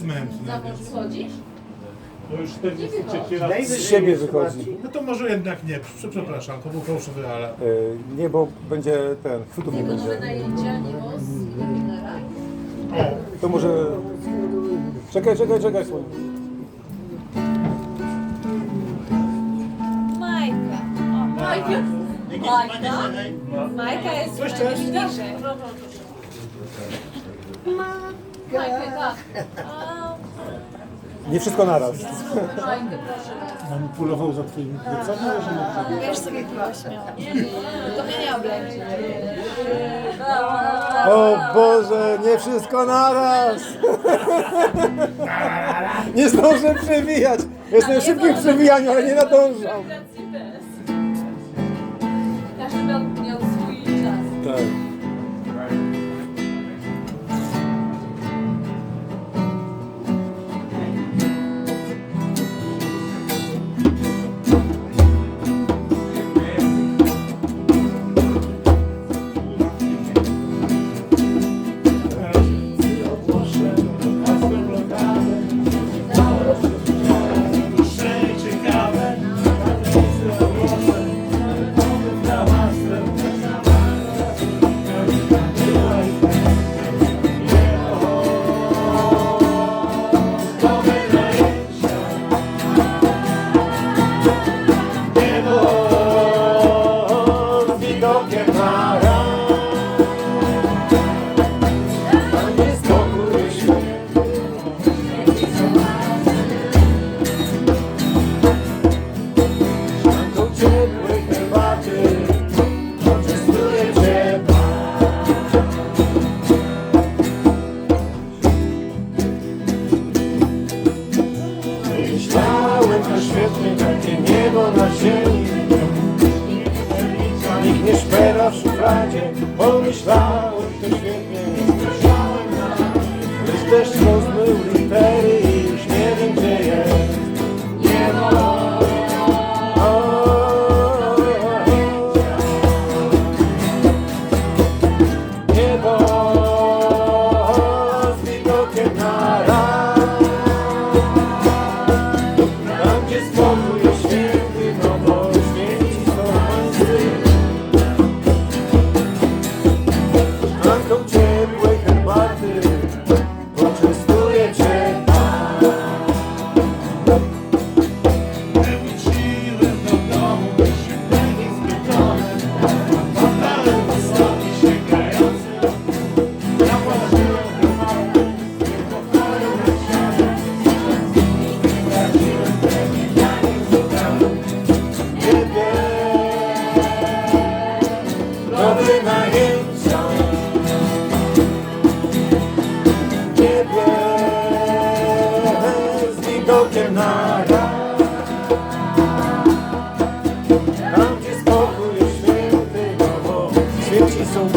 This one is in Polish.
mąż wychodzisz? To już 43 raz. Najwyżej Z siebie wychodzi. No to może jednak nie, prze- przepraszam, to był fałszywy alarm. E, nie, bo będzie ten, chwytów nie Jego nowe będzie. nie. To może... Czekaj, czekaj, czekaj, słoń. Majka. O, Majka. Majka. Majka jest Cześć, cześć. bliżej. Majkę, tak. Nie wszystko naraz. Majkę, proszę. Manipulował za twoimi plecami, że nie Wiesz sobie śmiał. To mnie nie oblęży. O Boże, nie wszystko naraz! Nie zdążę przewijać. Jestem szybki w przewijaniu, ale nie nadążam. Każdy miał, miał swój czas. Tak. Szufladzie Pomyślałem, to świetnie. Lecz deszcz rozmył litery I już nie wiem gdzie jest. Na raz. Tam gdzie spokój widokiem na raj. Tam, gdzie spokój święty nowo, świeci są